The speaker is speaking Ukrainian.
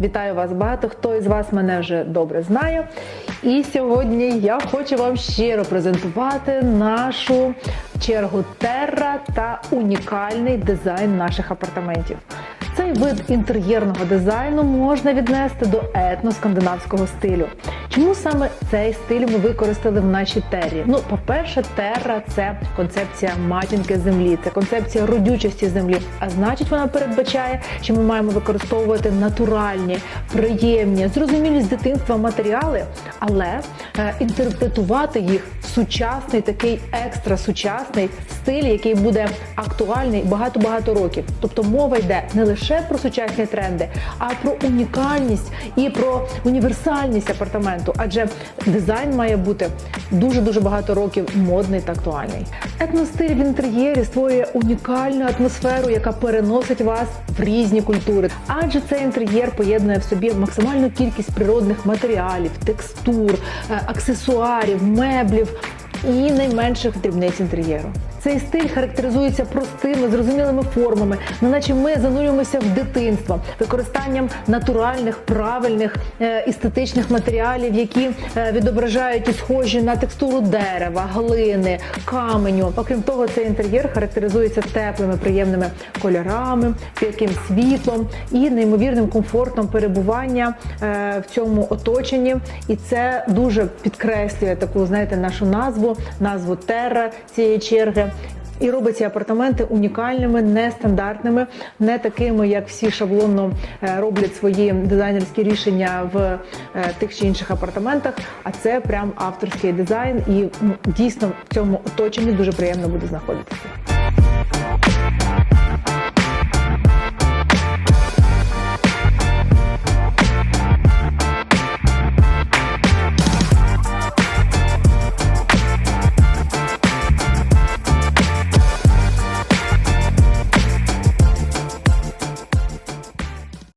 Вітаю вас! Багато хто із вас мене вже добре знає. І сьогодні я хочу вам щиро презентувати нашу чергу Терра та унікальний дизайн наших апартаментів. Цей вид інтер'єрного дизайну можна віднести до етноскандинавського стилю. Чому саме цей стиль ми використали в нашій террі? Ну, по-перше, терра це концепція матінки землі, це концепція родючості землі. А значить, вона передбачає, що ми маємо використовувати натуральні, приємні, зрозумілі з дитинства матеріали, але е, інтерпретувати їх в сучасний такий екстра сучасний стиль, який буде актуальний багато-багато років. Тобто мова йде не лише про сучасні тренди, а про унікальність і про універсальність апартаменту. Адже дизайн має бути дуже дуже багато років модний та актуальний. Етностиль в інтер'єрі створює унікальну атмосферу, яка переносить вас в різні культури. Адже цей інтер'єр поєднує в собі максимальну кількість природних матеріалів, текстур, е, аксесуарів, меблів і найменших дрібниць інтер'єру. Цей стиль характеризується простими, зрозумілими формами, неначе ми занурюємося в дитинство, використанням натуральних, правильних е, естетичних матеріалів, які е, відображають і схожі на текстуру дерева, глини, каменю. Окрім того, цей інтер'єр характеризується теплими, приємними кольорами, п'яким світлом і неймовірним комфортом перебування е, в цьому оточенні. І це дуже підкреслює таку, знаєте, нашу назву, назву Терра цієї черги. І робить ці апартаменти унікальними, нестандартними, не такими, як всі шаблонно е, роблять свої дизайнерські рішення в е, тих чи інших апартаментах. А це прям авторський дизайн, і ну, дійсно в цьому оточенні дуже приємно буде знаходитися.